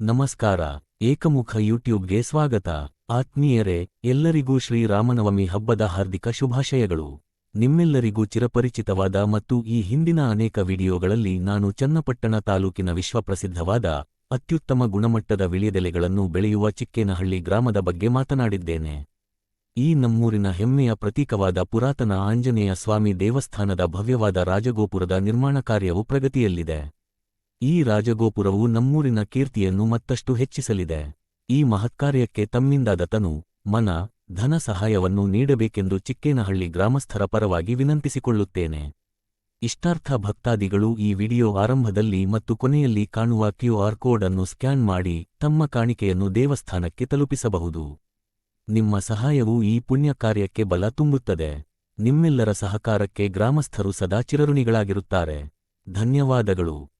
ನಮಸ್ಕಾರ, ಏಕಮುಖ ಯೂಟ್ಯೂಬ್ಗೆ ಸ್ವಾಗತ. ಆತ್ಮೀಯರೇ, ಎಲ್ಲರಿಗೂ ಶ್ರೀರಾಮನವಮಿ ಹಬ್ಬದ ಹಾರ್ದಿಕ ಶುಭಾಶಯಗಳು. ನಿಮ್ಮೆಲ್ಲರಿಗೂ ಚಿರಪರಿಚಿತವಾದ ಮತ್ತು ಈ ಹಿಂದಿನ ಅನೇಕ ವಿಡಿಯೋಗಳಲ್ಲಿ ನಾನು ಚನ್ನಪಟ್ಟಣ ತಾಲೂಕಿನ ವಿಶ್ವಪ್ರಸಿದ್ಧವಾದ, ಅತ್ಯುತ್ತಮ ಗುಣಮಟ್ಟದ ವಿಳಿಯದೆಲೆಗಳನ್ನು ಬೆಳೆಯುವ ಚಿಕ್ಕೇನಹಳ್ಳಿ ಗ್ರಾಮದ ಬಗ್ಗೆ ಮಾತನಾಡಿದ್ದೇನೆ. ಈ ನಮ್ಮೂರಿನ ಹೆಮ್ಮೆಯ ಪ್ರತೀಕವಾದ ಪುರಾತನ ಆಂಜನೇಯ ಸ್ವಾಮಿ ದೇವಸ್ಥಾನದ ಭವ್ಯವಾದ ರಾಜಗೋಪುರದ ನಿರ್ಮಾಣ ಕಾರ್ಯವು ಪ್ರಗತಿಯಲ್ಲಿದೆ. ಈ ರಾಜಗೋಪುರವು ನಮ್ಮೂರಿನ ಕೀರ್ತಿಯನ್ನು ಮತ್ತಷ್ಟು ಹೆಚ್ಚಿಸಲಿದೆ. ಈ ಮಹತ್ಕಾರ್ಯಕ್ಕೆ ತಮ್ಮಿಂದಾದ ತನು, ಮನ, ಧನ ಸಹಾಯವನ್ನು ನೀಡಬೇಕೆಂದು ಚಿಕ್ಕೇನಹಳ್ಳಿ ಗ್ರಾಮಸ್ಥರ ಪರವಾಗಿ ವಿನಂತಿಸಿಕೊಳ್ಳುತ್ತೇನೆ. ಇಷ್ಟಾರ್ಥ ಭಕ್ತಾದಿಗಳು ಈ ವಿಡಿಯೋ ಆರಂಭದಲ್ಲಿ ಮತ್ತು ಕೊನೆಯಲ್ಲಿ ಕಾಣುವ ಕ್ಯೂಆರ್ ಕೋಡ್ ಅನ್ನು ಸ್ಕ್ಯಾನ್ ಮಾಡಿ ತಮ್ಮ ಕಾಣಿಕೆಯನ್ನು ದೇವಸ್ಥಾನಕ್ಕೆ ತಲುಪಿಸಬಹುದು. ನಿಮ್ಮ ಸಹಾಯವು ಈ ಪುಣ್ಯ ಕಾರ್ಯಕ್ಕೆ ಬಲ ತುಂಬುತ್ತದೆ. ನಿಮ್ಮೆಲ್ಲರ ಸಹಕಾರಕ್ಕೆ ಗ್ರಾಮಸ್ಥರು ಸದಾ ಚಿರಋಣಿಗಳಾಗಿರುತ್ತಾರೆ. ಧನ್ಯವಾದಗಳು.